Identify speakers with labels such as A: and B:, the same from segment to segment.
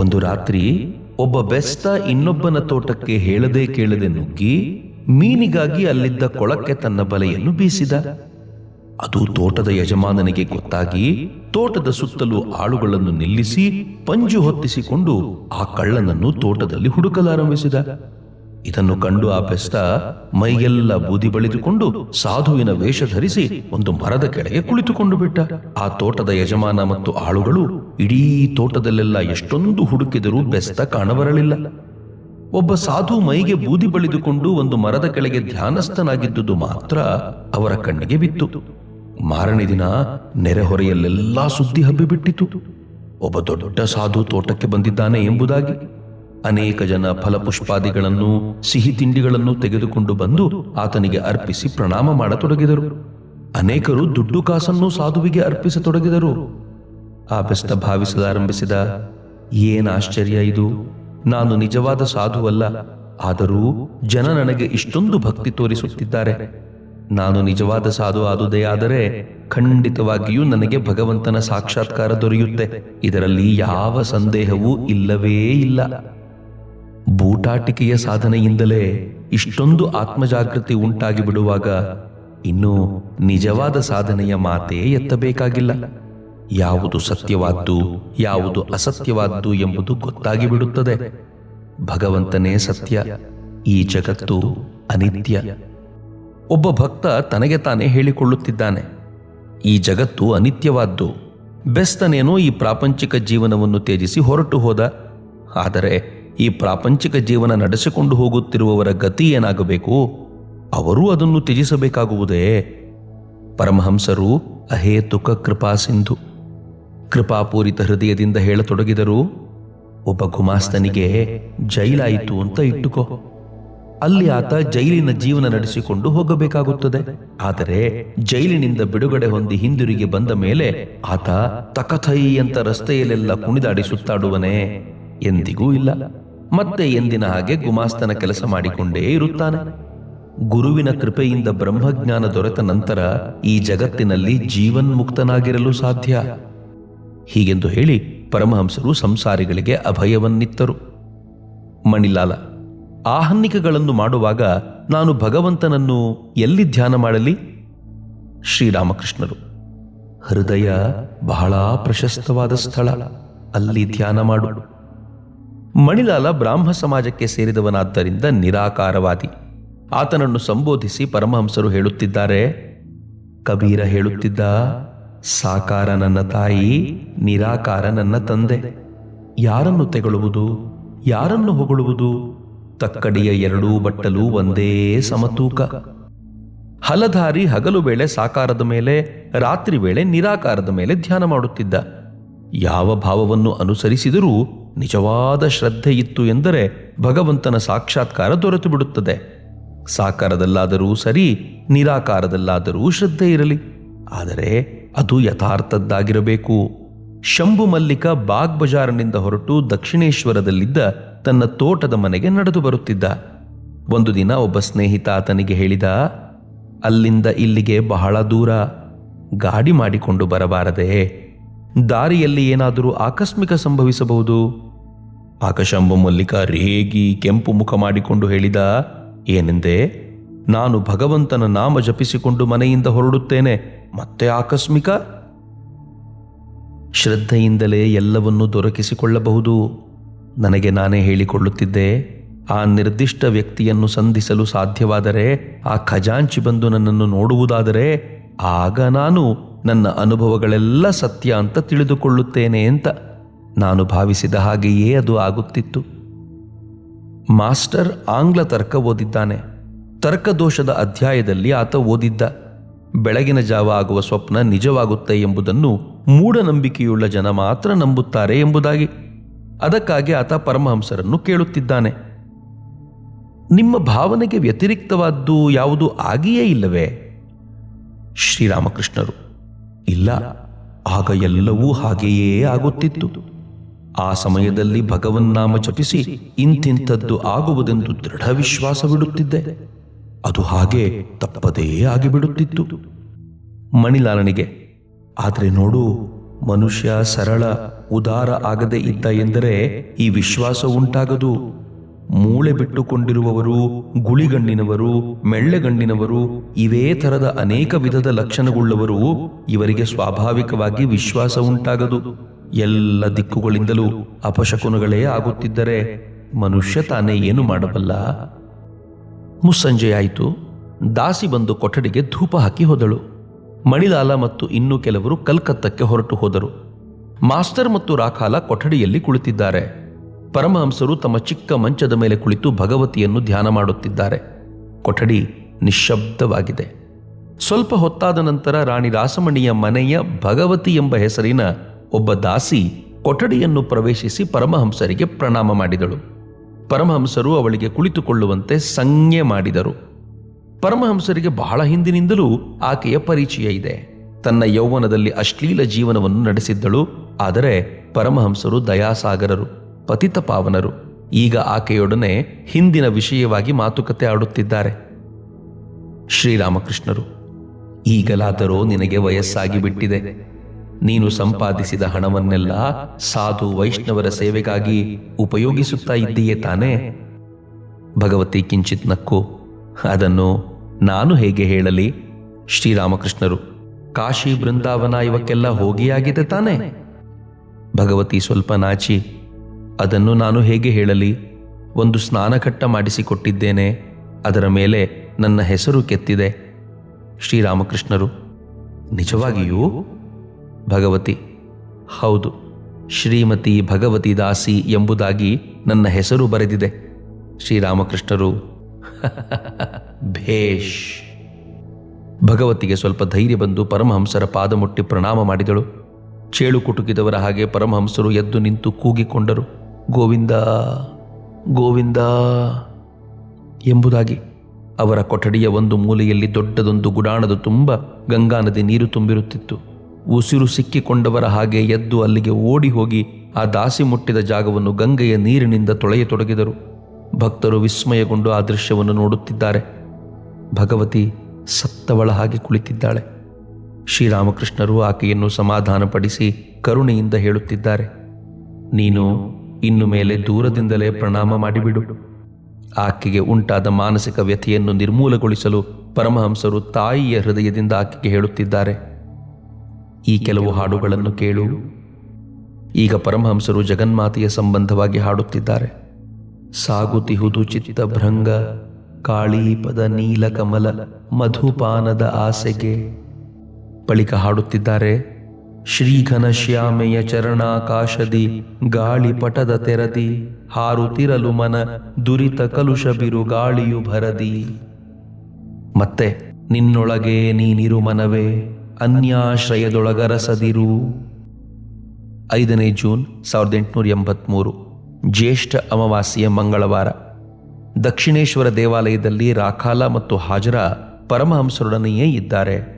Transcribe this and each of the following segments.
A: ಒಂದು ರಾತ್ರಿ ಒಬ್ಬ ಬೆಸ್ತ ಇನ್ನೊಬ್ಬನ ತೋಟಕ್ಕೆ ಹೇಳದೆ ಕೇಳದೆ ನುಗ್ಗಿ ಮೀನಿಗಾಗಿ ಅಲ್ಲಿದ್ದ ಕೊಳಕ್ಕೆ ತನ್ನ ಬಲೆಯನ್ನು ಬೀಸಿದ. ಅದು ತೋಟದ ಯಜಮಾನನಿಗೆ ಗೊತ್ತಾಗಿ ತೋಟದ ಸುತ್ತಲೂ ಆಳುಗಳನ್ನು ನಿಲ್ಲಿಸಿ ಪಂಜು ಹೊತ್ತಿಸಿಕೊಂಡು ಆ ಕಳ್ಳನನ್ನು ತೋಟದಲ್ಲಿ ಹುಡುಕಲಾರಂಭಿಸಿದ. ಇದನ್ನು ಕಂಡು ಆ ಬೆಸ್ತ ಮೈಗೆಲ್ಲ ಬೂದಿ ಬಳಿದುಕೊಂಡು ಸಾಧುವಿನ ವೇಷ ಧರಿಸಿ ಒಂದು ಮರದ ಕೆಳಗೆ ಕುಳಿತುಕೊಂಡು ಬಿಟ್ಟ. ಆ ತೋಟದ ಯಜಮಾನ ಮತ್ತು ಆಳುಗಳು ಇಡೀ ತೋಟದಲ್ಲೆಲ್ಲ ಎಷ್ಟೊಂದು ಹುಡುಕಿದರೂ ಬೆಸ್ತ ಕಾಣಬರಲಿಲ್ಲ. ಒಬ್ಬ ಸಾಧು ಮೈಗೆ ಬೂದಿ ಬಳಿದುಕೊಂಡು ಒಂದು ಮರದ ಕೆಳಗೆ ಧ್ಯಾನಸ್ಥನಾಗಿದ್ದುದು ಮಾತ್ರ ಅವರ ಕಣ್ಣಿಗೆ ಬಿತ್ತು. ಮಾರನೇ ದಿನ ನೆರೆಹೊರೆಯಲ್ಲೆಲ್ಲಾ ಸುದ್ದಿ ಹಬ್ಬಿಬಿಟ್ಟಿತು. ಒಬ್ಬ ದೊಡ್ಡ ಸಾಧು ತೋಟಕ್ಕೆ ಬಂದಿದ್ದಾನೆ ಎಂಬುದಾಗಿ ಅನೇಕ ಜನ ಫಲಪುಷ್ಪಾದಿಗಳನ್ನು ಸಿಹಿ ತಿಂಡಿಗಳನ್ನು ತೆಗೆದುಕೊಂಡು ಬಂದು ಆತನಿಗೆ ಅರ್ಪಿಸಿ ಪ್ರಣಾಮ ಮಾಡತೊಡಗಿದರು. ಅನೇಕರು ದುಡ್ಡು ಕಾಸನ್ನು ಸಾಧುವಿಗೆ ಅರ್ಪಿಸತೊಡಗಿದರು. ಆ ಬೆಸ್ತ ಭಾವಿಸಲಾರಂಭಿಸಿದ ಏನ್ ಆಶ್ಚರ್ಯ ಇದು? ನಾನು ನಿಜವಾದ ಸಾಧುವಲ್ಲ. ಆದರೂ ಜನ ನನಗೆ ಇಷ್ಟೊಂದು ಭಕ್ತಿ ತೋರಿಸುತ್ತಿದ್ದಾರೆ. ನಾನು ನಿಜವಾದ ಸಾಧು ಆದುದೇ ಆದರೆ ಖಂಡಿತವಾಗಿಯೂ ನನಗೆ ಭಗವಂತನ ಸಾಕ್ಷಾತ್ಕಾರ ದೊರೆಯುತ್ತೆ. ಇದರಲ್ಲಿ ಯಾವ ಸಂದೇಹವೂ ಇಲ್ಲವೇ ಇಲ್ಲ. ಬೂಟಾಟಿಕೆಯ ಸಾಧನೆಯಿಂದಲೇ ಇಷ್ಟೊಂದು ಆತ್ಮಜಾಗೃತಿ ಉಂಟಾಗಿ ಬಿಡುವಾಗ ಇನ್ನು ನಿಜವಾದ ಸಾಧನೆಯ ಮಾತೇ ಎತ್ತಬೇಕಾಗಿಲ್ಲ. ಯಾವುದು ಸತ್ಯವಾದ್ದು, ಯಾವುದು ಅಸತ್ಯವಾದ್ದು ಎಂಬುದು ಗೊತ್ತಾಗಿ ಬಿಡುತ್ತದೆ. ಭಗವಂತನೇ ಸತ್ಯ, ಈ ಜಗತ್ತು ಅನಿತ್ಯ. ಒಬ್ಬ ಭಕ್ತ ತನಗೆ ತಾನೇ ಹೇಳಿಕೊಳ್ಳುತ್ತಿದ್ದಾನೆ. ಈ ಜಗತ್ತು ಅನಿತ್ಯವಾದ್ದು. ಬೆಸ್ತನೇನೋ ಈ ಪ್ರಾಪಂಚಿಕ ಜೀವನವನ್ನು ತ್ಯಜಿಸಿ ಹೊರಟು ಹೋದ. ಆದರೆ ಈ ಪ್ರಾಪಂಚಿಕ ಜೀವನ ನಡೆಸಿಕೊಂಡು ಹೋಗುತ್ತಿರುವವರ ಗತಿ ಏನಾಗಬೇಕು? ಅವರೂ ಅದನ್ನು ತ್ಯಜಿಸಬೇಕಾಗುವುದೇ? ಪರಮಹಂಸರು ಅಹೇತುಕ ಕೃಪಾ ಸಿಂಧು. ಕೃಪಾಪೂರಿತ ಹೃದಯದಿಂದ ಹೇಳತೊಡಗಿದರು ಒಬ್ಬ ಗುಮಾಸ್ತನಿಗೆ ಜೈಲಾಯಿತು ಅಂತ ಇಟ್ಟುಕೋ. ಅಲ್ಲಿ ಆತ ಜೈಲಿನ ಜೀವನ ನಡೆಸಿಕೊಂಡು ಹೋಗಬೇಕಾಗುತ್ತದೆ. ಆದರೆ ಜೈಲಿನಿಂದ ಬಿಡುಗಡೆ ಹೊಂದಿ ಹಿಂದಿರುಗಿ ಬಂದ ಮೇಲೆ ಆತ ತಕಥೈ ಅಂತ ರಸ್ತೆಯಲ್ಲೆಲ್ಲ ಕುಣಿದಾಡಿ ಸುತ್ತಾಡುವನೇ ಎಂದಿಗೂ ಇಲ್ಲ. ಮತ್ತೆ ಎಂದಿನ ಹಾಗೆ ಗುಮಾಸ್ತನ ಕೆಲಸ ಮಾಡಿಕೊಂಡೇ ಇರುತ್ತಾನೆ. ಗುರುವಿನ ಕೃಪೆಯಿಂದ ಬ್ರಹ್ಮಜ್ಞಾನ ದೊರೆತ ನಂತರ ಈ ಜಗತ್ತಿನಲ್ಲಿ ಜೀವನ್ಮುಕ್ತನಾಗಿರಲು ಸಾಧ್ಯ. ಹೀಗೆಂದು ಹೇಳಿ ಪರಮಹಂಸರು ಸಂಸಾರಿಗಳಿಗೆ ಅಭಯವನ್ನಿತ್ತರು. ಮಣಿಲಾಲ ಆಹನ್ನಿಕಗಳನ್ನು ಮಾಡುವಾಗ ನಾನು ಭಗವಂತನನ್ನು ಎಲ್ಲಿ ಧ್ಯಾನ ಮಾಡಲಿ? ಶ್ರೀರಾಮಕೃಷ್ಣರು, ಹೃದಯ ಬಹಳ ಪ್ರಶಸ್ತವಾದ ಸ್ಥಳ, ಅಲ್ಲಿ ಧ್ಯಾನ ಮಾಡು. ಮಣಿಲಾಲ ಬ್ರಾಹ್ಮ ಸಮಾಜಕ್ಕೆ ಸೇರಿದವನಾದ್ದರಿಂದ ನಿರಾಕಾರವಾದಿ. ಆತನನ್ನು ಸಂಬೋಧಿಸಿ ಪರಮಹಂಸರು ಹೇಳುತ್ತಿದ್ದಾರೆ, ಕಬೀರ ಹೇಳುತ್ತಿದ್ದ, ಸಾಕಾರ ನನ್ನ ತಾಯಿ, ನಿರಾಕಾರ ನನ್ನ ತಂದೆ. ಯಾರನ್ನು ತೆಗಳುವುದು, ಯಾರನ್ನು ಹೊಗಳುವುದು? ತಕ್ಕಡಿಯ ಎರಡೂ ಬಟ್ಟಲು ಒಂದೇ ಸಮತೂಕ. ಹಲಧಾರಿ ಹಗಲು ವೇಳೆ ಸಾಕಾರದ ಮೇಲೆ, ರಾತ್ರಿ ವೇಳೆ ನಿರಾಕಾರದ ಮೇಲೆ ಧ್ಯಾನ ಮಾಡುತ್ತಿದ್ದ. ಯಾವ ಭಾವವನ್ನು ಅನುಸರಿಸಿದರೂ ನಿಜವಾದ ಶ್ರದ್ಧೆ ಇತ್ತು ಎಂದರೆ ಭಗವಂತನ ಸಾಕ್ಷಾತ್ಕಾರ ದೊರೆತು ಬಿಡುತ್ತದೆ ಸಾಕಾರದಲ್ಲಾದರೂ ಸರಿ, ನಿರಾಕಾರದಲ್ಲಾದರೂ ಶ್ರದ್ಧೆ ಇರಲಿ. ಆದರೆ ಅದು ಯಥಾರ್ಥದ್ದಾಗಿರಬೇಕು. ಶಂಭು ಮಲ್ಲಿಕ ಬಾಗ್ ಬಜಾರ್ನಿಂದ ಹೊರಟು ದಕ್ಷಿಣೇಶ್ವರದಲ್ಲಿದ್ದ ತನ್ನ ತೋಟದ ಮನೆಗೆ ನಡೆದು ಬರುತ್ತಿದ್ದ. ಒಂದು ದಿನ ಒಬ್ಬ ಸ್ನೇಹಿತ ಆತನಿಗೆ ಹೇಳಿದ, ಅಲ್ಲಿಂದ ಇಲ್ಲಿಗೆ ಬಹಳ ದೂರ. ಗಾಡಿ ಮಾಡಿಕೊಂಡು ಬರಬಾರದೆ. ದಾರಿಯಲ್ಲಿ ಏನಾದರೂ ಆಕಸ್ಮಿಕ ಸಂಭವಿಸಬಹುದು? ಆಗ ಶಂಭು ಮಲ್ಲಿಕ ರೇಗಿ ಕೆಂಪು ಮುಖ ಮಾಡಿಕೊಂಡು ಹೇಳಿದ, ಏನೆಂದೆ, ನಾನು ಭಗವಂತನ ನಾಮ ಜಪಿಸಿಕೊಂಡು ಮನೆಯಿಂದ ಹೊರಡುತ್ತೇನೆ, ಮತ್ತೆ ಆಕಸ್ಮಿಕ? ಶ್ರದ್ಧೆಯಿಂದಲೇ ಎಲ್ಲವನ್ನೂ ದೊರಕಿಸಿಕೊಳ್ಳಬಹುದು. ನನಗೆ ನಾನೇ ಹೇಳಿಕೊಳ್ಳುತ್ತಿದ್ದೆ, ಆ ನಿರ್ದಿಷ್ಟ ವ್ಯಕ್ತಿಯನ್ನು ಸಂಧಿಸಲು ಸಾಧ್ಯವಾದರೆ, ಆ ಖಜಾಂಚಿ ಬಂದು ನನ್ನನ್ನು ನೋಡುವುದಾದರೆ, ಆಗ ನಾನು ನನ್ನ ಅನುಭವಗಳೆಲ್ಲ ಸತ್ಯ ಅಂತ ತಿಳಿದುಕೊಳ್ಳುತ್ತೇನೆ ಅಂತ ನಾನು ಭಾವಿಸಿದ ಹಾಗೆಯೇ ಅದು ಆಗುತ್ತಿತ್ತು. ಮಾಸ್ಟರ್ ಆಂಗ್ಲ ತರ್ಕ ಓದಿದ್ದಾನೆ. ತರ್ಕದೋಷದ ಅಧ್ಯಾಯದಲ್ಲಿ ಆತ ಓದಿದ್ದ. ಬೆಳಗಿನ ಜಾವ ಆಗುವ ಸ್ವಪ್ನ ನಿಜವಾಗುತ್ತೆ ಎಂಬುದನ್ನು ಮೂಢನಂಬಿಕೆಯುಳ್ಳ ಜನ ಮಾತ್ರ ನಂಬುತ್ತಾರೆ ಎಂಬುದಾಗಿ. ಅದಕ್ಕಾಗಿ ಆತ ಪರಮಹಂಸರನ್ನು ಕೇಳುತ್ತಿದ್ದಾನೆ. ನಿಮ್ಮ ಭಾವನೆಗೆ ವ್ಯತಿರಿಕ್ತವಾದ್ದು ಯಾವುದು ಆಗಿಯೇ ಇಲ್ಲವೇ? ಶ್ರೀರಾಮಕೃಷ್ಣರು. ಇಲ್ಲ, ಆಗ ಎಲ್ಲವೂ ಹಾಗೆಯೇ ಆಗುತ್ತಿತ್ತು. ಆ ಸಮಯದಲ್ಲಿ ಭಗವನ್ನಾಮ ಜಪಿಸಿ ಇಂತಿಂಥದ್ದು ಆಗುವುದೆಂದು ದೃಢ ವಿಶ್ವಾಸವಿಡುತ್ತಿದ್ದೆ ಅದು ಹಾಗೆ ತಪ್ಪದೇ ಆಗಿಬಿಡುತ್ತಿತ್ತು. ಮಣಿಲಾಲನಿಗೆ, ಆದರೆ ನೋಡು, ಮನುಷ್ಯ ಸರಳ, ಉದಾರ ಆಗದೆ ಇದ್ದ ಎಂದರೆ ಈ ವಿಶ್ವಾಸ ಉಂಟಾಗದು. ಮೂಳೆ ಬಿಟ್ಟುಕೊಂಡಿರುವವರು, ಗುಳಿಗಣ್ಣಿನವರು, ಮೆಳ್ಳೆಗಣ್ಣಿನವರು, ಇವೇ ತರದ ಅನೇಕ ವಿಧದ ಲಕ್ಷಣಗಳುಳ್ಳವರು ಇವರಿಗೆ ಸ್ವಾಭಾವಿಕವಾಗಿ ವಿಶ್ವಾಸ ಉಂಟಾಗದು. ಎಲ್ಲ ದಿಕ್ಕುಗಳಿಂದಲೂ ಅಪಶಕುನಗಳೇ ಆಗುತ್ತಿದ್ದರೆ ಮನುಷ್ಯ ತಾನೇ ಏನು ಮಾಡಬಲ್ಲ? ಮುಸ್ಸಂಜೆಯಾಯಿತು. ದಾಸಿ ಬಂದು ಕೊಠಡಿಗೆ ಧೂಪ ಹಾಕಿ ಹೋದಳು. ಮಣಿಲಾಲ ಮತ್ತು ಇನ್ನೂ ಕೆಲವರು ಕಲ್ಕತ್ತಕ್ಕೆ ಹೊರಟು ಹೋದರು. ಮಾಸ್ಟರ್ ಮತ್ತು ರಾಖಾಲ ಕೊಠಡಿಯಲ್ಲಿ ಕುಳಿತಿದ್ದಾರೆ. ಪರಮಹಂಸರು ತಮ್ಮ ಚಿಕ್ಕ ಮಂಚದ ಮೇಲೆ ಕುಳಿತು ಭಗವತಿಯನ್ನು ಧ್ಯಾನ ಮಾಡುತ್ತಿದ್ದಾರೆ. ಕೊಠಡಿ ನಿಶ್ಶಬ್ದವಾಗಿದೆ. ಸ್ವಲ್ಪ ಹೊತ್ತಾದ ನಂತರ ರಾಣಿ ರಾಸಮಣಿಯ ಮನೆಯ ಭಗವತಿ ಎಂಬ ಹೆಸರಿನ ಒಬ್ಬ ದಾಸಿ ಕೊಠಡಿಯನ್ನು ಪ್ರವೇಶಿಸಿ ಪರಮಹಂಸರಿಗೆ ಪ್ರಣಾಮ ಮಾಡಿದಳು. ಪರಮಹಂಸರು ಅವಳಿಗೆ ಕುಳಿತುಕೊಳ್ಳುವಂತೆ ಸಂಜ್ಞೆ ಮಾಡಿದರು. ಪರಮಹಂಸರಿಗೆ ಬಹಳ ಹಿಂದಿನಿಂದಲೂ ಆಕೆಯ ಪರಿಚಯ ಇದೆ. ತನ್ನ ಯೌವನದಲ್ಲಿ ಅಶ್ಲೀಲ ಜೀವನವನ್ನು ನಡೆಸಿದ್ದಳು, ಆದರೆ ಪರಮಹಂಸರು ದಯಾಸಾಗರರು. ಪತಿತ ಪಾವನರು. ಈಗ ಆಕೆಯೊಡನೆ ಹಿಂದಿನ ವಿಷಯವಾಗಿ ಮಾತುಕತೆ ಆಡುತ್ತಿದ್ದಾರೆ. ಶ್ರೀರಾಮಕೃಷ್ಣರು, ಈಗಲಾದರೂ ನಿನಗೆ ವಯಸ್ಸಾಗಿ ಬಿಟ್ಟಿದೆ. ನೀನು ಸಂಪಾದಿಸಿದ ಹಣವನ್ನೆಲ್ಲ ಸಾಧು ವೈಷ್ಣವರ ಸೇವೆಗಾಗಿ ಉಪಯೋಗಿಸುತ್ತಾ ಇದ್ದೀಯೇ ತಾನೇ? ಭಗವತಿ ಕಿಂಚಿತ್ ನಕ್ಕು, ಅದನ್ನು ನಾನು ಹೇಗೆ ಹೇಳಲಿ? ಶ್ರೀರಾಮಕೃಷ್ಣರು, ಕಾಶಿ ಬೃಂದಾವನ ಇವಕ್ಕೆಲ್ಲ ಹೋಗಿಯಾಗಿದೆ ತಾನೇ? ಭಗವತಿ ಸ್ವಲ್ಪ ನಾಚಿ ಅದನ್ನು ನಾನು ಹೇಗೆ ಹೇಳಲಿ? ಒಂದು ಸ್ನಾನಘಟ್ಟ ಮಾಡಿಸಿಕೊಟ್ಟಿದ್ದೇನೆ, ಅದರ ಮೇಲೆ ನನ್ನ ಹೆಸರು ಕೆತ್ತಿದೆ. ಶ್ರೀರಾಮಕೃಷ್ಣರು, ನಿಜವಾಗಿಯೂ? ಭಗವತಿ, ಹೌದು, ಶ್ರೀಮತಿ ಭಗವತಿ ದಾಸಿ ಎಂಬುದಾಗಿ ನನ್ನ ಹೆಸರು ಬರೆದಿದೆ. ಶ್ರೀರಾಮಕೃಷ್ಣರು, ಭೇಷ್. ಭಗವತಿಗೆ ಸ್ವಲ್ಪ ಧೈರ್ಯ ಬಂದು ಪರಮಹಂಸರ ಪಾದ ಮುಟ್ಟಿ ಪ್ರಣಾಮ ಮಾಡಿದಳು. ಚೇಳು ಕುಟುಕಿದವರ ಹಾಗೆ ಪರಮಹಂಸರು ಎದ್ದು ನಿಂತು ಕೂಗಿಕೊಂಡರು. ಗೋವಿಂದ ಗೋವಿಂದ ಎಂಬುದಾಗಿ ಅವರ ಕೊಠಡಿಯ ಒಂದು ಮೂಲೆಯಲ್ಲಿ ದೊಡ್ಡದೊಂದು ಗುಡಾಣದ ತುಂಬ ಗಂಗಾ ನದಿ ನೀರು ತುಂಬಿರುತ್ತಿತ್ತು. ಉಸಿರು ಸಿಕ್ಕಿಕೊಂಡವರ ಹಾಗೆ ಎದ್ದು ಅಲ್ಲಿಗೆ ಓಡಿ ಹೋಗಿ ಆ ದಾಸಿ ಮುಟ್ಟಿದ ಜಾಗವನ್ನು ಗಂಗೆಯ ನೀರಿನಿಂದ ತೊಳೆಯತೊಡಗಿದರು. ಭಕ್ತರು ವಿಸ್ಮಯಗೊಂಡು ಆ ದೃಶ್ಯವನ್ನು ನೋಡುತ್ತಿದ್ದಾರೆ. ಭಗವತಿ ಸತ್ತವಳ ಹಾಗೆ ಕುಳಿತಿದ್ದಾಳೆ. ಶ್ರೀರಾಮಕೃಷ್ಣರು ಆಕೆಯನ್ನು ಸಮಾಧಾನಪಡಿಸಿ ಕರುಣೆಯಿಂದ ಹೇಳುತ್ತಿದ್ದಾರೆ. ನೀನು ಇನ್ನು ಮೇಲೆ ದೂರದಿಂದಲೇ ಪ್ರಣಾಮ ಮಾಡಿಬಿಡು. ಆಕೆಗೆ ಉಂಟಾದ ಮಾನಸಿಕ ವ್ಯಥೆಯನ್ನು ನಿರ್ಮೂಲಗೊಳಿಸಲು ಪರಮಹಂಸರು ತಾಯಿಯ ಹೃದಯದಿಂದ ಆಕೆಗೆ ಹೇಳುತ್ತಿದ್ದಾರೆ. ಈ ಕೆಲವು ಹಾಡುಗಳನ್ನು ಕೇಳು. ಈಗ ಪರಮಹಂಸರು ಜಗನ್ಮಾತೆಯ ಸಂಬಂಧವಾಗಿ ಹಾಡುತ್ತಿದ್ದಾರೆ. ಸಾಗುತಿಹುದು ಚಿತ್ತ ಭೃಂಗ ಕಾಳೀಪದ ನೀಲಕಮಲ, ಮಧುಪಾನದ ಆಸೆಗೆ. ಬಳಿಕ ಹಾಡುತ್ತಿದ್ದಾರೆ ಶ್ರೀಘನ ಶ್ಯಾಮೆಯ ಚರಣಾಕಾಶದಿ ಗಾಳಿಪಟದ ತೆರದಿ ಹಾರುತಿರಲು ಮನ ದುರಿತ ಕಲುಷ ಬಿರು ಗಾಳಿಯು ಭರದಿ. ಮತ್ತೆ ನಿನ್ನೊಳಗೆ ನೀನಿರು ಮನವೇ, ಅನ್ಯಾಶ್ರಯದೊಳಗರಸದಿರು. ಐದನೇ ಜೂನ್ ಸಾವಿರದ ಎಂಟುನೂರ ಎಂಬತ್ಮೂರು, ಜ್ಯೇಷ್ಠ ಅಮಾವಾಸ್ಯೆಯ ಮಂಗಳವಾರ. ದಕ್ಷಿಣೇಶ್ವರ ದೇವಾಲಯದಲ್ಲಿ ರಾಖಾಲ ಮತ್ತು ಹಾಜರ ಪರಮಹಂಸರೊಡನೆಯೇ ಇದ್ದಾರೆ.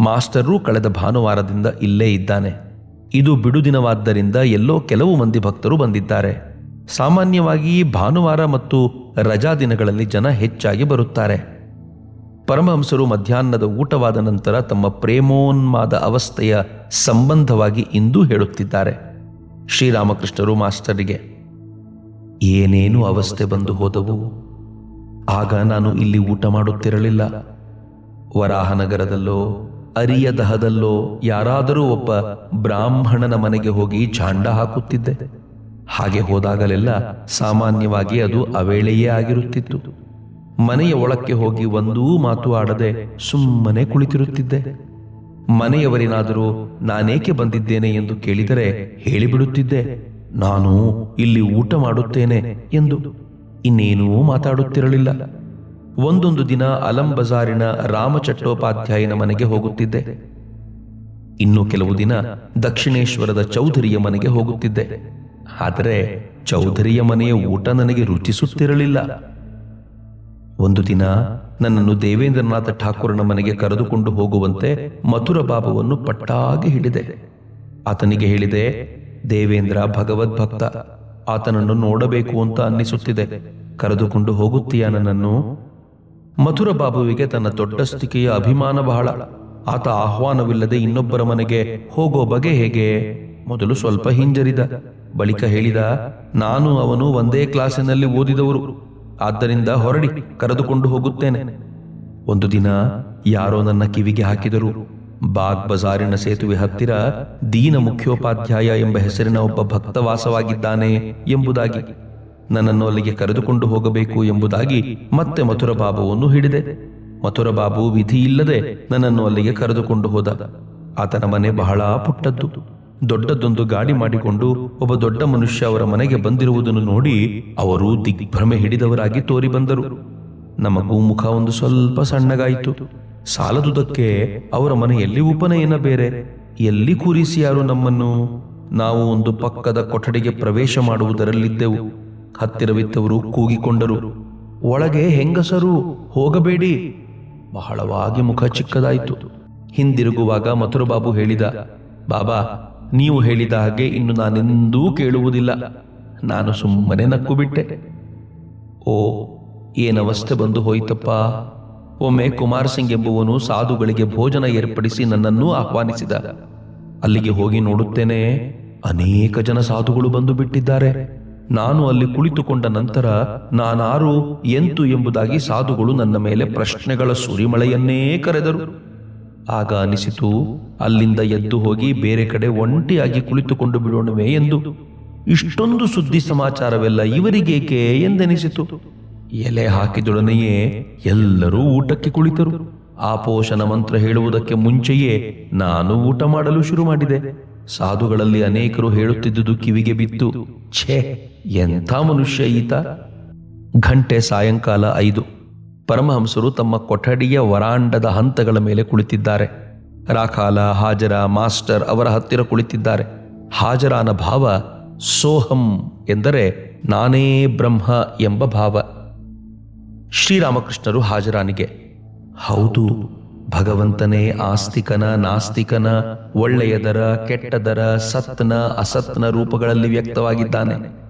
A: ಮಾಸ್ಟರೂ ಕಳೆದ ಭಾನುವಾರದಿಂದ ಇಲ್ಲೇ ಇದ್ದಾನೆ. ಇದು ಬಿಡುದಿನವಾದ್ದರಿಂದ ಎಲ್ಲೋ ಕೆಲವು ಮಂದಿ ಭಕ್ತರು ಬಂದಿದ್ದಾರೆ. ಸಾಮಾನ್ಯವಾಗಿ ಭಾನುವಾರ ಮತ್ತು ರಜಾ ದಿನಗಳಲ್ಲಿ ಜನ ಹೆಚ್ಚಾಗಿ ಬರುತ್ತಾರೆ. ಪರಮಹಂಸರು ಮಧ್ಯಾಹ್ನದ ಊಟವಾದ ನಂತರ ತಮ್ಮ ಪ್ರೇಮೋನ್ಮಾದ ಅವಸ್ಥೆಯ ಸಂಬಂಧವಾಗಿ ಇಂದು ಹೇಳುತ್ತಿದ್ದಾರೆ. ಶ್ರೀರಾಮಕೃಷ್ಣರು ಮಾಸ್ಟರಿಗೆ, ಏನೇನು ಅವಸ್ಥೆ ಬಂದು ಹೋದವು? ಆಗ ನಾನು ಇಲ್ಲಿ ಊಟ ಮಾಡುತ್ತಿರಲಿಲ್ಲ. ವರಾಹನಗರದಲ್ಲೋ ಅರಿಯದಹದಲ್ಲೋ ಯಾರಾದರೂ ಒಬ್ಬ ಬ್ರಾಹ್ಮಣನ ಮನೆಗೆ ಹೋಗಿ ಚಾಂಡ ಹಾಕುತ್ತಿದ್ದೆ. ಹಾಗೆ ಹೋದಾಗಲೆಲ್ಲ ಸಾಮಾನ್ಯವಾಗಿ ಅದು ಅವೇಳೆಯೇ ಆಗಿರುತ್ತಿತ್ತು. ಮನೆಯ ಒಳಕ್ಕೆ ಹೋಗಿ ಒಂದೂ ಮಾತು ಆಡದೆ ಸುಮ್ಮನೆ ಕುಳಿತಿರುತ್ತಿದ್ದೆ. ಮನೆಯವರೇನಾದರೂ ನಾನೇಕೆ ಬಂದಿದ್ದೇನೆ ಎಂದು ಕೇಳಿದರೆ ಹೇಳಿಬಿಡುತ್ತಿದ್ದೆ. ನಾನು ಇಲ್ಲಿ ಊಟ ಮಾಡುತ್ತೇನೆ ಎಂದು ಇನ್ನೇನೂ ಮಾತಾಡುತ್ತಿರಲಿಲ್ಲ. ಒಂದೊಂದು ದಿನ ಅಲಂ ಬಜಾರಿನ ರಾಮಚಟ್ಟೋಪಾಧ್ಯಾಯನ ಮನೆಗೆ ಹೋಗುತ್ತಿದ್ದೆ. ಇನ್ನು ಕೆಲವು ದಿನ ದಕ್ಷಿಣೇಶ್ವರದ ಚೌಧರಿಯ ಮನೆಗೆ ಹೋಗುತ್ತಿದ್ದೆ. ಆದರೆ ಚೌಧರಿಯ ಮನೆಯ ಊಟ ನನಗೆ ರುಚಿಸುತ್ತಿರಲಿಲ್ಲ. ಒಂದು ದಿನ ನನ್ನನ್ನು ದೇವೇಂದ್ರನಾಥ ಠಾಕೂರನ ಮನೆಗೆ ಕರೆದುಕೊಂಡು ಹೋಗುವಂತೆ ಮಥುರ ಬಾಬುವನ್ನು ಪಟ್ಟಾಗಿ ಹಿಡಿದೆ. ಆತನಿಗೆ ಹೇಳಿದೆ, ದೇವೇಂದ್ರ ಭಗವದ್ಭಕ್ತ, ಆತನನ್ನು ನೋಡಬೇಕು ಅಂತ ಅನ್ನಿಸುತ್ತಿದೆ. ಕರೆದುಕೊಂಡು ಹೋಗುತ್ತೀಯ ನನ್ನನ್ನು? ಮಥುರ ಬಾಬುವಿಗೆ ತನ್ನ ದೊಡ್ಡಸ್ತಿಕೆಯ ಅಭಿಮಾನ ಬಹಳ. ಆತ ಆಹ್ವಾನವಿಲ್ಲದೆ ಇನ್ನೊಬ್ಬರ ಮನೆಗೆ ಹೋಗೋ ಬಗೆ ಹೇಗೆ? ಮೊದಲು ಸ್ವಲ್ಪ ಹಿಂಜರಿದ. ಬಳಿಕ ಹೇಳಿದ, ನಾನು ಅವನು ಒಂದೇ ಕ್ಲಾಸಿನಲ್ಲಿ ಓದಿದವರು. ಆದ್ದರಿಂದ ಹೊರಡಿ, ಕರೆದುಕೊಂಡು ಹೋಗುತ್ತೇನೆ. ಒಂದು ದಿನ ಯಾರೋ ನನ್ನ ಕಿವಿಗೆ ಹಾಕಿದರು. ಬಾಗ್ ಬಜಾರಿನ ಸೇತುವೆ ಹತ್ತಿರ ದೀನ ಮುಖ್ಯೋಪಾಧ್ಯಾಯ ಎಂಬ ಹೆಸರಿನ ಒಬ್ಬ ಭಕ್ತವಾಸವಾಗಿದ್ದಾನೆ ಎಂಬುದಾಗಿ. ನನ್ನನ್ನು ಅಲ್ಲಿಗೆ ಕರೆದುಕೊಂಡು ಹೋಗಬೇಕು ಎಂಬುದಾಗಿ ಮತ್ತೆ ಮಥುರ ಬಾಬುವನ್ನು ಹಿಡಿದೆ. ಮಥುರ ಬಾಬು ವಿಧಿ ಇಲ್ಲದೆ ನನ್ನನ್ನು ಅಲ್ಲಿಗೆ ಕರೆದುಕೊಂಡು ಹೋದ. ಆತನ ಮನೆ ಬಹಳ ಪುಟ್ಟದ್ದು. ದೊಡ್ಡದೊಂದು ಗಾಡಿ ಮಾಡಿಕೊಂಡು ಒಬ್ಬ ದೊಡ್ಡ ಮನುಷ್ಯ ಅವರ ಮನೆಗೆ ಬಂದಿರುವುದನ್ನು ನೋಡಿ ಅವರು ದಿಗ್ಭ್ರಮೆ ಹಿಡಿದವರಾಗಿ ತೋರಿ ಬಂದರು. ನಮಗೂ ಮುಖ ಒಂದು ಸ್ವಲ್ಪ ಸಣ್ಣಗಾಯಿತು. ಸಾಲದುದಕ್ಕೆ ಅವರ ಮನೆಯಲ್ಲಿ ಉಪನಯನ ಬೇರೆ. ಎಲ್ಲಿ ಕೂರಿಸಿ ಯಾರು ನಮ್ಮನ್ನು? ನಾವು ಒಂದು ಪಕ್ಕದ ಕೊಠಡಿಗೆ ಪ್ರವೇಶ ಮಾಡುವುದರಲ್ಲಿದ್ದೆವು. ಹತ್ತಿರವಿದ್ದವರು ಕೂಗಿಕೊಂಡರು. ಒಳಗೆ ಹೆಂಗಸರು, ಹೋಗಬೇಡಿ. ಬಹಳವಾಗಿ ಮುಖ ಚಿಕ್ಕದಾಯಿತು. ಹಿಂದಿರುಗುವಾಗ ಮಥುರಬಾಬು ಹೇಳಿದ, ಬಾಬಾ, ನೀವು ಹೇಳಿದ ಹಾಗೆ ಇನ್ನು ನಾನೆಂದೂ ಕೇಳುವುದಿಲ್ಲ. ನಾನು ಸುಮ್ಮನೆ ನಕ್ಕು ಬಿಟ್ಟೆ ಓ ಏನವಸ್ಥೆ ಬಂದು ಹೋಯಿತಪ್ಪ. ಒಮ್ಮೆ ಕುಮಾರ್ ಸಿಂಗ್ ಎಂಬುವನು ಸಾಧುಗಳಿಗೆ ಭೋಜನ ಏರ್ಪಡಿಸಿ ನನ್ನನ್ನು ಆಹ್ವಾನಿಸಿದ. ಅಲ್ಲಿಗೆ ಹೋಗಿ ನೋಡುತ್ತೇನೆ ಅನೇಕ ಜನ ಸಾಧುಗಳು ಬಂದು ಬಿಟ್ಟಿದ್ದಾರೆ. ನಾನು ಅಲ್ಲಿ ಕುಳಿತುಕೊಂಡ ನಂತರ, ನಾನಾರು ಎಂತು ಎಂಬುದಾಗಿ ಸಾಧುಗಳು ನನ್ನ ಮೇಲೆ ಪ್ರಶ್ನೆಗಳ ಸುರಿಮಳೆಯನ್ನೇ ಕರೆದರು. ಆಗ ಅನಿಸಿತು, ಅಲ್ಲಿಂದ ಎದ್ದು ಹೋಗಿ ಬೇರೆ ಕಡೆ ಒಂಟಿಯಾಗಿ ಕುಳಿತುಕೊಂಡು ಬಿಡೋಣವೇ ಎಂದು. ಇಷ್ಟೊಂದು ಸುದ್ದಿ ಸಮಾಚಾರವೆಲ್ಲ ಇವರಿಗೇಕೆ ಎಂದೆನಿಸಿತು. ಎಲೆ ಹಾಕಿದೊಡನೆಯೇ ಎಲ್ಲರೂ ಊಟಕ್ಕೆ ಕುಳಿತರು. ಆ ಪೋಷಣ ಮಂತ್ರ ಹೇಳುವುದಕ್ಕೆ ಮುಂಚೆಯೇ ನಾನು ಊಟ ಮಾಡಲು ಶುರು ಮಾಡಿದೆ. ಸಾಧುಗಳಲ್ಲಿ ಅನೇಕರು ಹೇಳುತ್ತಿದ್ದುದು ಕಿವಿಗೆ ಬಿತ್ತು, ಛೇ, ಎಂಥ ಮನುಷ್ಯ ಈತ? ಘಂಟೆ ಸಾಯಂಕಾಲ ಐದು. ಪರಮಹಂಸರು ತಮ್ಮ ಕೊಠಡಿಯ ವರಾಂಡದ ಹಂತಗಳ ಮೇಲೆ ಕುಳಿತಿದ್ದಾರೆ. ರಾಖಾಲ, ಹಾಜರ, ಮಾಸ್ಟರ್ ಅವರ ಹತ್ತಿರ ಕುಳಿತಿದ್ದಾರೆ. ಹಾಜರಾನ ಭಾವ ಸೋಹಂ ಎಂದರೆ ನಾನೇ ಬ್ರಹ್ಮ ಎಂಬ ಭಾವ. ಶ್ರೀರಾಮಕೃಷ್ಣರು ಹಾಜರಾನಿಗೆ, ಹೌದು ಭಗವಂತನೇ ಆಸ್ತಿಕನ ನಾಸ್ತಿಕನ, ಒಳ್ಳೆಯದರ, ಕೆಟ್ಟದರ, ಸತ್ನ, ಅಸತ್ನ ರೂಪಗಳಲ್ಲಿ ವ್ಯಕ್ತವಾಗಿದ್ದಾನೆ.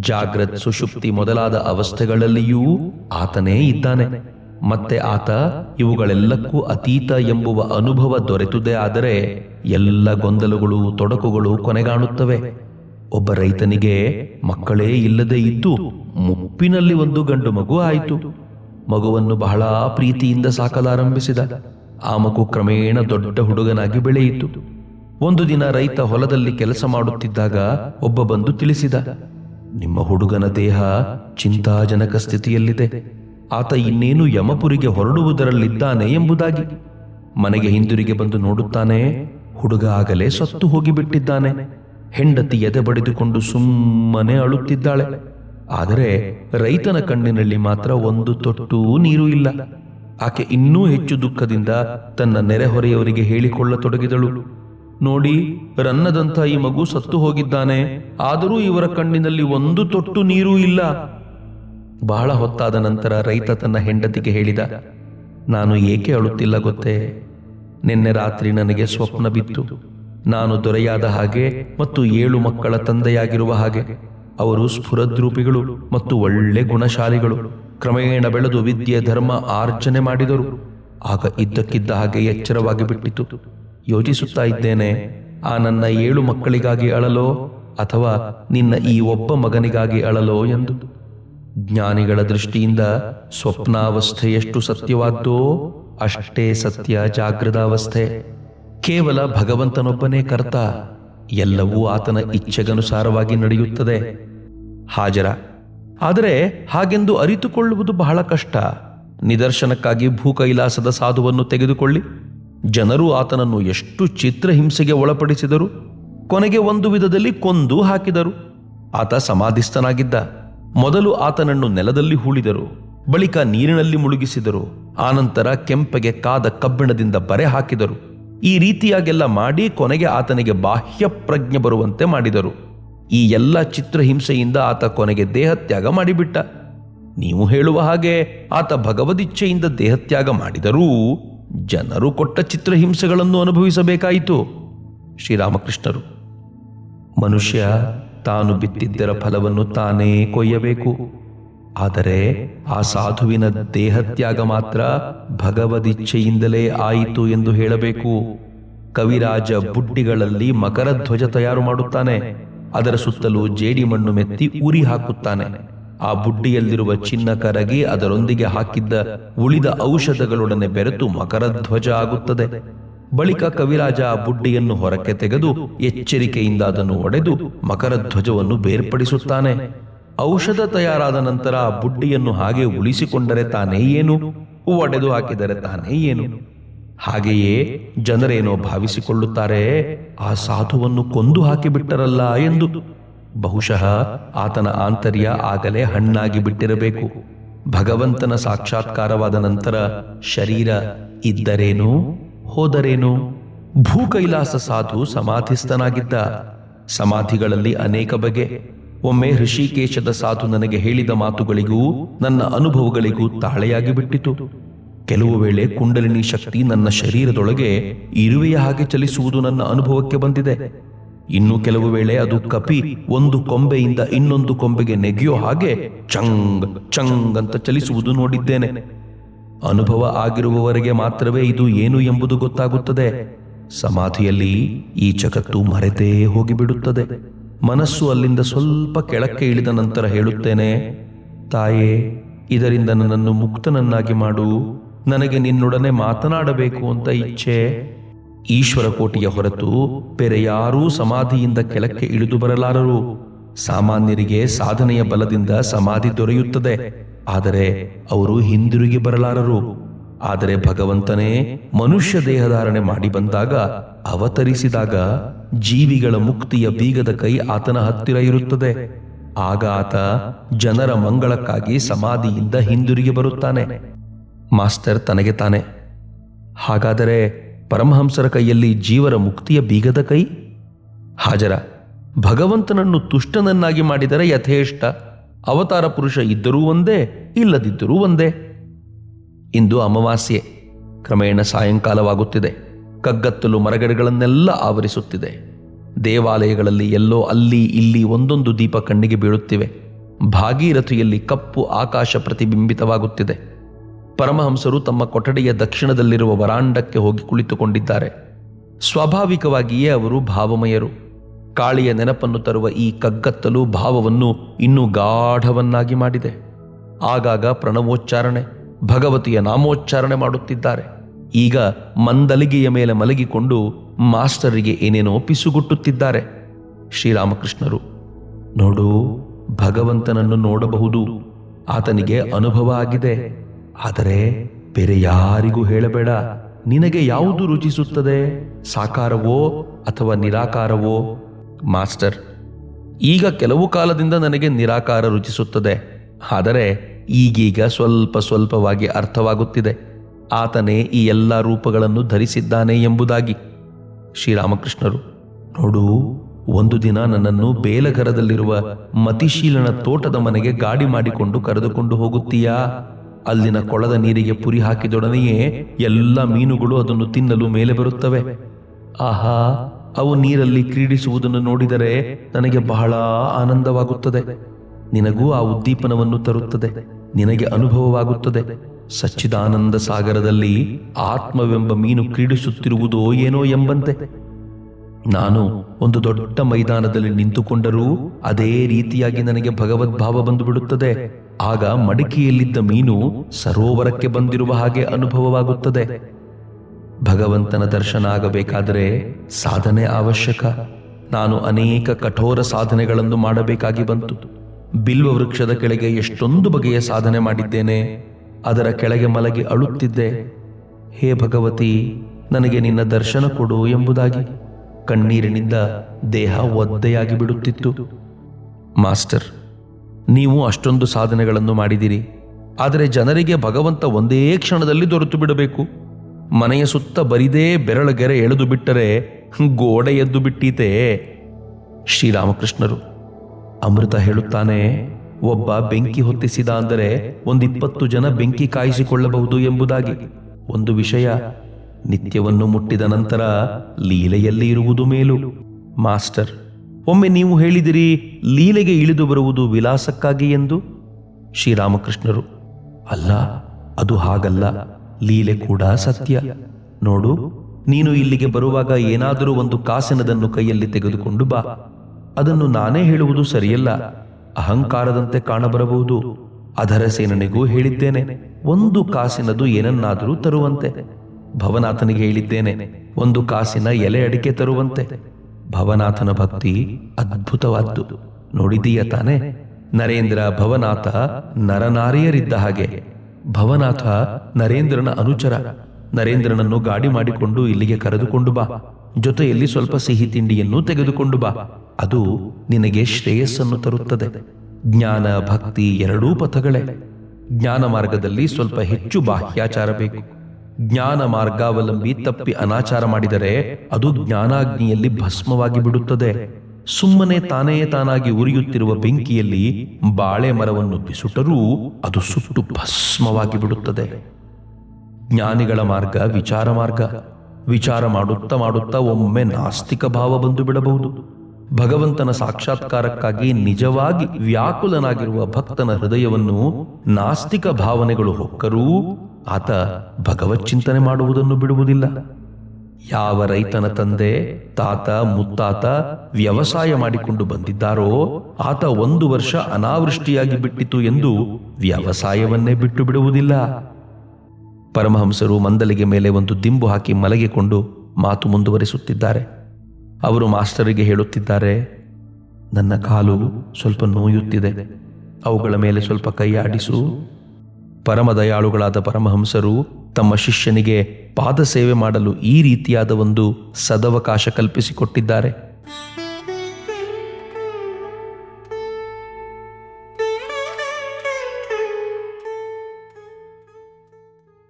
A: ಜಾಗ್ರತ್ ಸುಷುಪ್ತಿ ಮೊದಲಾದ ಅವಸ್ಥೆಗಳಲ್ಲಿಯೂ ಆತನೇ ಇದ್ದಾನೆ. ಮತ್ತೆ ಆತ ಇವುಗಳೆಲ್ಲಕ್ಕೂ ಅತೀತ ಎಂಬುವ ಅನುಭವ ದೊರೆತುದೇ ಆದರೆ ಎಲ್ಲ ಗೊಂದಲಗಳು ತೊಡಕುಗಳು ಕೊನೆಗಾಣುತ್ತವೆ. ಒಬ್ಬ ರೈತನಿಗೆ ಮಕ್ಕಳೇ ಇಲ್ಲದೆ ಇದ್ದು ಮುಪ್ಪಿನಲ್ಲಿ ಒಂದು ಗಂಡು ಮಗು ಆಯಿತು. ಮಗುವನ್ನು ಬಹಳ ಪ್ರೀತಿಯಿಂದ ಸಾಕಲಾರಂಭಿಸಿದ. ಆ ಮಗು ಕ್ರಮೇಣ ದೊಡ್ಡ ಹುಡುಗನಾಗಿ ಬೆಳೆಯಿತು. ಒಂದು ದಿನ ರೈತ ಹೊಲದಲ್ಲಿ ಕೆಲಸ ಮಾಡುತ್ತಿದ್ದಾಗ ಒಬ್ಬ ಬಂದು ತಿಳಿಸಿದ, ನಿಮ್ಮ ಹುಡುಗನ ದೇಹ ಚಿಂತಾಜನಕ ಸ್ಥಿತಿಯಲ್ಲಿದೆ. ಆತ ಇನ್ನೇನು ಯಮಪುರಿಗೆ ಹೊರಡುವುದರಲ್ಲಿದ್ದಾನೆ ಎಂಬುದಾಗಿ. ಮನೆಗೆ ಹಿಂದಿರುಗಿ ಬಂದು ನೋಡುತ್ತಾನೆ, ಹುಡುಗ ಆಗಲೇ ಸತ್ತು ಹೋಗಿಬಿಟ್ಟಿದ್ದಾನೆ. ಹೆಂಡತಿ ಎದೆ ಬಡಿದುಕೊಂಡು ಸುಮ್ಮನೆ ಅಳುತ್ತಿದ್ದಾಳೆ. ಆದರೆ ರೈತನ ಕಣ್ಣಿನಲ್ಲಿ ಮಾತ್ರ ಒಂದು ತೊಟ್ಟು ನೀರು ಇಲ್ಲ. ಆಕೆ ಇನ್ನೂ ಹೆಚ್ಚು ದುಃಖದಿಂದ ತನ್ನ ನೆರೆಹೊರೆಯವರಿಗೆ ಹೇಳಿಕೊಳ್ಳತೊಡಗಿದಳು. ನೋಡಿ, ರನ್ನದಂಥ ಈ ಮಗು ಸತ್ತು ಹೋಗಿದ್ದಾನೆ. ಆದರೂ ಇವರ ಕಣ್ಣಿನಲ್ಲಿ ಒಂದು ತೊಟ್ಟು ನೀರೂ ಇಲ್ಲ. ಬಹಳ ಹೊತ್ತಾದ ನಂತರ ರೈತ ತನ್ನ ಹೆಂಡತಿಗೆ ಹೇಳಿದ, ನಾನು ಏಕೆ ಅಳುತ್ತಿಲ್ಲ ಗೊತ್ತೇ? ನಿನ್ನೆ ರಾತ್ರಿ ನನಗೆ ಸ್ವಪ್ನ ಬಿತ್ತು. ನಾನು ದೊರೆಯಾದ ಹಾಗೆ ಮತ್ತು ಏಳು ಮಕ್ಕಳ ತಂದೆಯಾಗಿರುವ ಹಾಗೆ. ಅವರು ಸ್ಫುರದ್ರೂಪಿಗಳು ಮತ್ತು ಒಳ್ಳೆ ಗುಣಶಾಲಿಗಳು. ಕ್ರಮೇಣ ಬೆಳೆದು ವಿದ್ಯೆ, ಧರ್ಮ ಆರ್ಜನೆ ಮಾಡಿದರು. ಆಗ ಇದ್ದಕ್ಕಿದ್ದ ಹಾಗೆ ಎಚ್ಚರವಾಗಿ ಬಿಟ್ಟಿತು. ಯೋಚಿಸುತ್ತಾ ಇದ್ದೇನೆ, ಆ ನನ್ನ ಏಳು ಮಕ್ಕಳಿಗಾಗಿ ಅಳಲೋ ಅಥವಾ ನಿನ್ನ ಈ ಒಬ್ಬ ಮಗನಿಗಾಗಿ ಅಳಲೋ ಎಂದು. ಜ್ಞಾನಿಗಳ ದೃಷ್ಟಿಯಿಂದ ಸ್ವಪ್ನಾವಸ್ಥೆ ಎಷ್ಟು ಸತ್ಯವಾದ್ದೋ ಅಷ್ಟೇ ಸತ್ಯ ಜಾಗೃತಾವಸ್ಥೆ. ಕೇವಲ ಭಗವಂತನೊಬ್ಬನೇ ಕರ್ತ, ಎಲ್ಲವೂ ಆತನ ಇಚ್ಛೆಗನುಸಾರವಾಗಿ ನಡೆಯುತ್ತದೆ. ಹಾಜರ. ಆದರೆ ಹಾಗೆಂದು ಅರಿತುಕೊಳ್ಳುವುದು ಬಹಳ ಕಷ್ಟ. ನಿದರ್ಶನಕ್ಕಾಗಿ ಭೂಕೈಲಾಸದ ಸಾಧುವನ್ನು ತೆಗೆದುಕೊಳ್ಳಿ. ಜನರು ಆತನನ್ನು ಎಷ್ಟು ಚಿತ್ರಹಿಂಸೆಗೆ ಒಳಪಡಿಸಿದರು. ಕೊನೆಗೆ ಒಂದು ವಿಧದಲ್ಲಿ ಕೊಂದು ಹಾಕಿದರು. ಆತ ಸಮಾಧಿಸ್ಥನಾಗಿದ್ದ. ಮೊದಲು ಆತನನ್ನು ನೆಲದಲ್ಲಿ ಹೂಳಿದರು. ಬಳಿಕ ನೀರಿನಲ್ಲಿ ಮುಳುಗಿಸಿದರು. ಆನಂತರ ಕೆಂಪಗೆ ಕಾದ ಕಬ್ಬಿಣದಿಂದ ಬರೆ ಹಾಕಿದರು. ಈ ರೀತಿಯಾಗೆಲ್ಲ ಮಾಡಿ ಕೊನೆಗೆ ಆತನಿಗೆ ಬಾಹ್ಯ ಪ್ರಜ್ಞೆ ಬರುವಂತೆ ಮಾಡಿದರು. ಈ ಎಲ್ಲ ಚಿತ್ರಹಿಂಸೆಯಿಂದ ಆತ ಕೊನೆಗೆ ದೇಹತ್ಯಾಗ ಮಾಡಿಬಿಟ್ಟ. ನೀವು ಹೇಳುವ ಹಾಗೆ ಆತ ಭಗವದಿಚ್ಛೆಯಿಂದ ದೇಹತ್ಯಾಗ ಮಾಡಿದರೂ ಜನರು ಕೊಟ್ಟ ಚಿತ್ರಹಿಂಸೆಗಳನ್ನು ಅನುಭವಿಸಬೇಕಾಯಿತು, ಶ್ರೀರಾಮಕೃಷ್ಣರು. ಮನುಷ್ಯ ತಾನು ಬಿತ್ತಿದ್ದರ ಫಲವನ್ನು ತಾನೇ ಕೊಯ್ಯಬೇಕು. ಆದರೆ ಆ ಸಾಧುವಿನ ದೇಹತ್ಯಾಗ ಮಾತ್ರ ಭಗವದಿಚ್ಛೆಯಿಂದಲೇ ಆಯಿತು ಎಂದು ಹೇಳಬೇಕು. ಕವಿರಾಜ ಬುಡ್ಡಿಗಳಲ್ಲಿ ಮಕರ ಧ್ವಜ ತಯಾರು ಮಾಡುತ್ತಾನೆ. ಅದರ ಸುತ್ತಲೂ ಜೇಡಿ ಮಣ್ಣು ಮೆತ್ತಿ ಉರಿ ಹಾಕುತ್ತಾನೆ. ಆ ಬುಡ್ಡಿಯಲ್ಲಿರುವ ಚಿನ್ನ ಕರಗಿ ಅದರೊಂದಿಗೆ ಹಾಕಿದ್ದ ಉಳಿದ ಔಷಧಗಳೊಡನೆ ಬೆರೆತು ಮಕರಧ್ವಜ ಆಗುತ್ತದೆ. ಬಳಿಕ ಕವಿರಾಜ ಆ ಬುಡ್ಡಿಯನ್ನು ಹೊರಕ್ಕೆ ತೆಗೆದು ಎಚ್ಚರಿಕೆಯಿಂದ ಅದನ್ನು ಒಡೆದು ಮಕರಧ್ವಜವನ್ನು ಬೇರ್ಪಡಿಸುತ್ತಾನೆ. ಔಷಧ ತಯಾರಾದ ನಂತರ ಆ ಬುಡ್ಡಿಯನ್ನು ಹಾಗೆ ಉಳಿಸಿಕೊಂಡರೆ ತಾನೇ ಏನು? ಒಡೆದು ಹಾಕಿದರೆ ತಾನೇ ಏನು? ಹಾಗೆಯೇ ಜನರೇನೋ ಭಾವಿಸಿಕೊಳ್ಳುತ್ತಾರೆ, ಆ ಸಾಧುವನ್ನು ಕೊಂದು ಹಾಕಿಬಿಟ್ಟರಲ್ಲ ಎಂದು. ಬಹುಶಃ ಆತನ ಆಂತರ್ಯ ಆಗಲೇ ಹಣ್ಣಾಗಿ ಬಿಟ್ಟಿರಬೇಕು. ಭಗವಂತನ ಸಾಕ್ಷಾತ್ಕಾರವಾದ ನಂತರ ಶರೀರ ಇದ್ದರೇನು, ಹೋದರೇನು? ಭೂಕೈಲಾಸ ಸಾಧು ಸಮಾಧಿಸ್ಥನಾಗಿದ್ದ. ಸಮಾಧಿಗಳಲ್ಲಿ ಅನೇಕ ಬಗೆ. ಒಮ್ಮೆ ಋಷಿಕೇಶದ ಸಾಧು ನನಗೆ ಹೇಳಿದ ಮಾತುಗಳಿಗೂ, ನನ್ನ ಅನುಭವಗಳಿಗೂ ತಾಳೆಯಾಗಿ ಬಿಟ್ಟಿತು ಕೆಲವು ವೇಳೆ ಕುಂಡಲಿನಿ ಶಕ್ತಿ ನನ್ನ ಶರೀರದೊಳಗೆ ಇರುವೆಯ ಹಾಗೆ ಚಲಿಸುವುದು ನನ್ನ ಅನುಭವಕ್ಕೆ ಬಂದಿದೆ. ಇನ್ನು ಕೆಲವು ವೇಳೆ ಅದು ಕಪಿ ಒಂದು ಕೊಂಬೆಯಿಂದ ಇನ್ನೊಂದು ಕೊಂಬೆಗೆ ನೆಗೆಯೋ ಹಾಗೆ ಚಂಗ್ ಚಂಗ್ ಅಂತ ಚಲಿಸುವುದು ನೋಡಿದ್ದೇನೆ. ಅನುಭವ ಆಗಿರುವವರೆಗೆ ಮಾತ್ರವೇ ಇದು ಏನು ಎಂಬುದು ಗೊತ್ತಾಗುತ್ತದೆ. ಸಮಾಧಿಯಲ್ಲಿ ಈ ಜಗತ್ತು ಮರೆತೇ ಹೋಗಿಬಿಡುತ್ತದೆ. ಮನಸ್ಸು ಅಲ್ಲಿಂದ ಸ್ವಲ್ಪ ಕೆಳಕ್ಕೆ ಇಳಿದ ನಂತರ ಹೇಳುತ್ತೇನೆ, ತಾಯೇ, ಇದರಿಂದ ನನ್ನನ್ನು ಮುಕ್ತನನ್ನಾಗಿ ಮಾಡು. ನನಗೆ ನಿನ್ನೊಡನೆ ಮಾತನಾಡಬೇಕು ಅಂತ ಇಚ್ಛೆ? ಈಶ್ವರ ಕೋಟಿಯ ಹೊರತು ಬೇರೆ ಯಾರೂ ಸಮಾಧಿಯಿಂದ ಕೆಳಕ್ಕೆ ಇಳಿದು ಬರಲಾರರು. ಸಾಮಾನ್ಯರಿಗೆ ಸಾಧನೆಯ ಬಲದಿಂದ ಸಮಾಧಿ ದೊರೆಯುತ್ತದೆ. ಆದರೆ ಅವರು ಹಿಂದಿರುಗಿ ಬರಲಾರರು. ಆದರೆ ಭಗವಂತನೇ ಮನುಷ್ಯ ದೇಹಧಾರಣೆ ಮಾಡಿ ಬಂದಾಗ, ಅವತರಿಸಿದಾಗ ಜೀವಿಗಳ ಮುಕ್ತಿಯ ಬೀಗದ ಕೈ ಆತನ ಹತ್ತಿರ ಇರುತ್ತದೆ. ಆಗ ಆತ ಜನರ ಮಂಗಳಕ್ಕಾಗಿ ಸಮಾಧಿಯಿಂದ ಹಿಂದಿರುಗಿ ಬರುತ್ತಾನೆ. ಮಾಸ್ಟರ್ ತನಗೆ ತಾನೆ. ಹಾಗಾದರೆ ಪರಮಹಂಸರ ಕೈಯಲ್ಲಿ ಜೀವರ ಮುಕ್ತಿಯ ಬೀಗದ ಕೈ? ಹಾಜರ. ಭಗವಂತನನ್ನು ತುಷ್ಟನನ್ನಾಗಿ ಮಾಡಿದರೆ ಯಥೇಷ್ಟ. ಅವತಾರ ಪುರುಷ ಇದ್ದರೂ ಒಂದೇ, ಇಲ್ಲದಿದ್ದರೂ ಒಂದೇ. ಇಂದು ಅಮಾವಾಸ್ಯೆ. ಕ್ರಮೇಣ ಸಾಯಂಕಾಲವಾಗುತ್ತಿದೆ. ಕಗ್ಗತ್ತಲು ಮರಗಿಡಗಳನ್ನೆಲ್ಲ ಆವರಿಸುತ್ತಿದೆ. ದೇವಾಲಯಗಳಲ್ಲಿ ಎಲ್ಲೋ ಅಲ್ಲಿ ಇಲ್ಲಿ ಒಂದೊಂದು ದೀಪ ಕಣ್ಣಿಗೆ ಬೀಳುತ್ತಿವೆ. ಭಾಗೀರಥಿಯಲ್ಲಿ ಕಪ್ಪು ಆಕಾಶ ಪ್ರತಿಬಿಂಬಿತವಾಗುತ್ತಿದೆ. ಪರಮಹಂಸರು ತಮ್ಮ ಕೊಠಡಿಯ ದಕ್ಷಿಣದಲ್ಲಿರುವ ವರಾಂಡಕ್ಕೆ ಹೋಗಿ ಕುಳಿತುಕೊಂಡಿದ್ದಾರೆ. ಸ್ವಾಭಾವಿಕವಾಗಿಯೇ ಅವರು ಭಾವಮಯರು. ಕಾಳಿಯ ನೆನಪನ್ನು ತರುವ ಈ ಕಗ್ಗತ್ತಲು ಭಾವವನ್ನು ಇನ್ನೂ ಗಾಢವನ್ನಾಗಿ ಮಾಡಿದೆ. ಆಗಾಗ ಪ್ರಣವೋಚ್ಚಾರಣೆ, ಭಗವತಿಯ ನಾಮೋಚ್ಚಾರಣೆ ಮಾಡುತ್ತಿದ್ದಾರೆ. ಈಗ ಮಂದಲಿಗೆಯ ಮೇಲೆ ಮಲಗಿಕೊಂಡು ಮಾಸ್ಟರಿಗೆ ಏನೇನೋ ಪಿಸುಗುಟ್ಟುತ್ತಿದ್ದಾರೆ. ಶ್ರೀರಾಮಕೃಷ್ಣರು, ನೋಡು, ಭಗವಂತನನ್ನು ನೋಡಬಹುದು. ಆತನಿಗೆ ಅನುಭವ ಆಗಿದೆ. ಆದರೆ ಬೇರೆ ಯಾರಿಗೂ ಹೇಳಬೇಡ. ನಿನಗೆ ಯಾವುದು ರುಚಿಸುತ್ತದೆ? ಸಾಕಾರವೋ ಅಥವಾ ನಿರಾಕಾರವೋ? ಮಾಸ್ಟರ್, ಈಗ ಕೆಲವು ಕಾಲದಿಂದ ನನಗೆ ನಿರಾಕಾರ ರುಚಿಸುತ್ತದೆ. ಆದರೆ ಈಗೀಗ ಸ್ವಲ್ಪ ಸ್ವಲ್ಪವಾಗಿ ಅರ್ಥವಾಗುತ್ತಿದೆ. ಆತನೇ ಈ ಎಲ್ಲ ರೂಪಗಳನ್ನು ಧರಿಸಿದ್ದಾನೆ ಎಂಬುದಾಗಿ. ಶ್ರೀರಾಮಕೃಷ್ಣರು, ನೋಡು, ಒಂದು ದಿನ ನನ್ನನ್ನು ಬೇಲಘರದಲ್ಲಿರುವ ಮತಿಶೀಲನ ತೋಟದ ಮನೆಗೆ ಗಾಡಿ ಮಾಡಿಕೊಂಡು ಕರೆದುಕೊಂಡು ಹೋಗುತ್ತೀಯಾ? ಅಲ್ಲಿನ ಕೊಳದ ನೀರಿಗೆ ಪುರಿ ಹಾಕಿದೊಡನೆಯೇ ಎಲ್ಲ ಮೀನುಗಳು ಅದನ್ನು ತಿನ್ನಲು ಮೇಲೆ ಬರುತ್ತವೆ. ಆಹಾ, ಅವು ನೀರಲ್ಲಿ ಕ್ರೀಡಿಸುವುದನ್ನು ನೋಡಿದರೆ ನನಗೆ ಬಹಳ ಆನಂದವಾಗುತ್ತದೆ. ನಿನಗೂ ಆ ಉದ್ದೀಪನವನ್ನು ತರುತ್ತದೆ. ನಿನಗೆ ಅನುಭವವಾಗುತ್ತದೆ. ಸಚ್ಚಿದಾನಂದ ಸಾಗರದಲ್ಲಿ ಆತ್ಮವೆಂಬ ಮೀನು ಕ್ರೀಡಿಸುತ್ತಿರುವುದೋ ಏನೋ ಎಂಬಂತೆ. ನಾನು ಒಂದು ದೊಡ್ಡ ಮೈದಾನದಲ್ಲಿ ನಿಂತುಕೊಂಡರೂ ಅದೇ ರೀತಿಯಾಗಿ ನನಗೆ ಭಗವದ್ಭಾವ ಬಂದು ಬಿಡುತ್ತದೆ ಆಗ ಮಡಿಕೆಯಲ್ಲಿದ್ದ ಮೀನು ಸರೋವರಕ್ಕೆ ಬಂದಿರುವ ಹಾಗೆ ಅನುಭವವಾಗುತ್ತದೆ. ಭಗವಂತನ ದರ್ಶನ ಆಗಬೇಕಾದರೆ ಸಾಧನೆ ಅವಶ್ಯಕ. ನಾನು ಅನೇಕ ಕಠೋರ ಸಾಧನೆಗಳನ್ನು ಮಾಡಬೇಕಾಗಿ ಬಂತು. ಬಿಲ್ವ ವೃಕ್ಷದ ಕೆಳಗೆ ಎಷ್ಟೊಂದು ಬಗೆಯ ಸಾಧನೆ ಮಾಡಿದ್ದೇನೆ. ಅದರ ಕೆಳಗೆ ಮಲಗಿ ಅಳುತ್ತಿದ್ದೆ. ಹೇ ಭಗವತಿ, ನನಗೆ ನಿನ್ನ ದರ್ಶನ ಕೊಡು ಎಂಬುದಾಗಿ. ಕಣ್ಣೀರಿನಿಂದ ದೇಹ ಒದ್ದೆಯಾಗಿ ಬಿಡುತ್ತಿತ್ತು. ಮಾಸ್ಟರ್ ನೀವು ಅಷ್ಟೊಂದು ಸಾಧನೆಗಳನ್ನು ಮಾಡಿದಿರಿ ಆದರೆ ಜನರಿಗೆ ಭಗವಂತ ಒಂದೇ ಕ್ಷಣದಲ್ಲಿ ದೊರೆತು ಬಿಡಬೇಕು. ಮನೆಯ ಸುತ್ತ ಬರಿದೇ ಬೆರಳಗೆರೆ ಎಳೆದು ಬಿಟ್ಟರೆ ಗೋಡೆ ಎದ್ದು ಬಿಟ್ಟೀತೆ. ಶ್ರೀರಾಮಕೃಷ್ಣರು ಅಮೃತ ಹೇಳುತ್ತಾನೆ, ಒಬ್ಬ ಬೆಂಕಿ ಹೊತ್ತಿಸಿದ ಅಂದರೆ ಒಂದಿಪ್ಪತ್ತು ಜನ ಬೆಂಕಿ ಕಾಯಿಸಿಕೊಳ್ಳಬಹುದು ಎಂಬುದಾಗಿ. ಒಂದು ವಿಷಯ, ನಿತ್ಯವನ್ನು ಮುಟ್ಟಿದ ನಂತರ ಲೀಲೆಯಲ್ಲಿ ಇರುವುದು ಮೇಲು. ಮಾಸ್ಟರ್ ಒಮ್ಮೆ ನೀವು ಹೇಳಿದಿರಿ, ಲೀಲೆಗೆ ಇಳಿದು ಬರುವುದು ವಿಲಾಸಕ್ಕಾಗಿ ಎಂದು? ಶ್ರೀರಾಮಕೃಷ್ಣರು, ಅಲ್ಲ, ಅದು ಹಾಗಲ್ಲ, ಲೀಲೆ ಕೂಡ ಸತ್ಯ. ನೋಡು, ನೀನು ಇಲ್ಲಿಗೆ ಬರುವಾಗ ಏನಾದರೂ ಒಂದು ಕಾಸಿನದನ್ನು ಕೈಯಲ್ಲಿ ತೆಗೆದುಕೊಂಡು ಬಾ. ಅದನ್ನು ನಾನೇ ಹೇಳುವುದು ಸರಿಯಲ್ಲ. ಅಹಂಕಾರದಂತೆ ಕಾಣಬರಬಹುದು. ಅದರ ಸೇನನಿಗೂ ಹೇಳಿದ್ದೇನೆ, ಒಂದು ಕಾಸಿನದು ಏನನ್ನಾದರೂ ತರುವಂತೆ. ಭವನಾಥನಿಗೆ ಹೇಳಿದ್ದೇನೆ, ಒಂದು ಕಾಸಿನ ಎಲೆ ಅಡಿಕೆ ತರುವಂತೆ. ಭವನಾಥನ ಭಕ್ತಿ ಅದ್ಭುತವಾದ್ದು. ನೋಡಿದೀಯ ತಾನೆ? ನರೇಂದ್ರ, ಭವನಾಥ ನರನಾರಿಯರಿದ್ದ ಹಾಗೆ. ಭವನಾಥ ನರೇಂದ್ರನ ಅನುಚರ. ನರೇಂದ್ರನನ್ನು ಗಾಡಿ ಮಾಡಿಕೊಂಡು ಇಲ್ಲಿಗೆ ಕರೆದುಕೊಂಡು ಬಾ. ಜೊತೆಯಲ್ಲಿ ಸ್ವಲ್ಪ ಸಿಹಿ ತಿಂಡಿಯನ್ನು ತೆಗೆದುಕೊಂಡು ಬಾ. ಅದು ನಿನಗೆ ಶ್ರೇಯಸ್ಸನ್ನು ತರುತ್ತದೆ. ಜ್ಞಾನ, ಭಕ್ತಿ ಎರಡೂ ಪಥಗಳೇ. ಜ್ಞಾನ ಮಾರ್ಗದಲ್ಲಿ ಸ್ವಲ್ಪ ಹೆಚ್ಚು ಬಾಹ್ಯಾಚಾರ ಬೇಕು. ಜ್ಞಾನ ಮಾರ್ಗಾವಲಂಬಿ ತಪ್ಪಿ ಅನಾಚಾರ ಮಾಡಿದರೆ ಅದು ಜ್ಞಾನಾಗ್ನಿಯಲ್ಲಿ ಭಸ್ಮವಾಗಿ ಬಿಡುತ್ತದೆ. ಸುಮ್ಮನೆ ತಾನೇ ತಾನಾಗಿ ಉರಿಯುತ್ತಿರುವ ಬೆಂಕಿಯಲ್ಲಿ ಬಾಳೆ ಮರವನ್ನು ಬಿಸುಟರೂ ಅದು ಸುಟ್ಟು ಭಸ್ಮವಾಗಿ ಬಿಡುತ್ತದೆ. ಜ್ಞಾನಿಗಳ ಮಾರ್ಗ ವಿಚಾರ ಮಾರ್ಗ. ವಿಚಾರ ಮಾಡುತ್ತಾ ಮಾಡುತ್ತಾ ಒಮ್ಮೆ ನಾಸ್ತಿಕ ಭಾವ ಬಂದು ಬಿಡಬಹುದು. ಭಗವಂತನ ಸಾಕ್ಷಾತ್ಕಾರಕ್ಕಾಗಿ ನಿಜವಾಗಿ ವ್ಯಾಕುಲನಾಗಿರುವ ಭಕ್ತನ ಹೃದಯವನ್ನು ನಾಸ್ತಿಕ ಭಾವನೆಗಳು ಹೊಕ್ಕರೂ ಆತ ಭಗವತ್ ಚಿಂತನೆ ಮಾಡುವುದನ್ನು ಬಿಡುವುದಿಲ್ಲ. ಯಾವ ರೈತನ ತಂದೆ, ತಾತ, ಮುತ್ತಾತ ವ್ಯವಸಾಯ ಮಾಡಿಕೊಂಡು ಬಂದಿದ್ದಾರೋ, ಆತ ಒಂದು ವರ್ಷ ಅನಾವೃಷ್ಟಿಯಾಗಿ ಬಿಟ್ಟಿತು ಎಂದು ವ್ಯವಸಾಯವನ್ನೇ ಬಿಟ್ಟು ಬಿಡುವುದಿಲ್ಲ. ಪರಮಹಂಸರು ಮಂದಲಿಗೆ ಮೇಲೆ ಒಂದು ದಿಂಬು ಹಾಕಿ ಮಲಗಿಕೊಂಡು ಮಾತು ಮುಂದುವರಿಸುತ್ತಿದ್ದಾರೆ. ಅವರು ಮಾಸ್ಟರಿಗೆ ಹೇಳುತ್ತಿದ್ದಾರೆ, ನನ್ನ ಕಾಲು ಸ್ವಲ್ಪ ನೋಯುತ್ತಿದೆ. ಅವುಗಳ ಮೇಲೆ ಸ್ವಲ್ಪ ಕೈ ಆಡಿಸು. ಪರಮದಯಾಳುಗಳಾದ ಪರಮಹಂಸರು ತಮ್ಮ ಶಿಷ್ಯನಿಗೆ ಪಾದ ಸೇವೆ ಮಾಡಲು ಈ ರೀತಿಯಾದ ಒಂದು ಸದವಕಾಶ ಕಲ್ಪಿಸಿಕೊಟ್ಟಿದ್ದಾರೆ.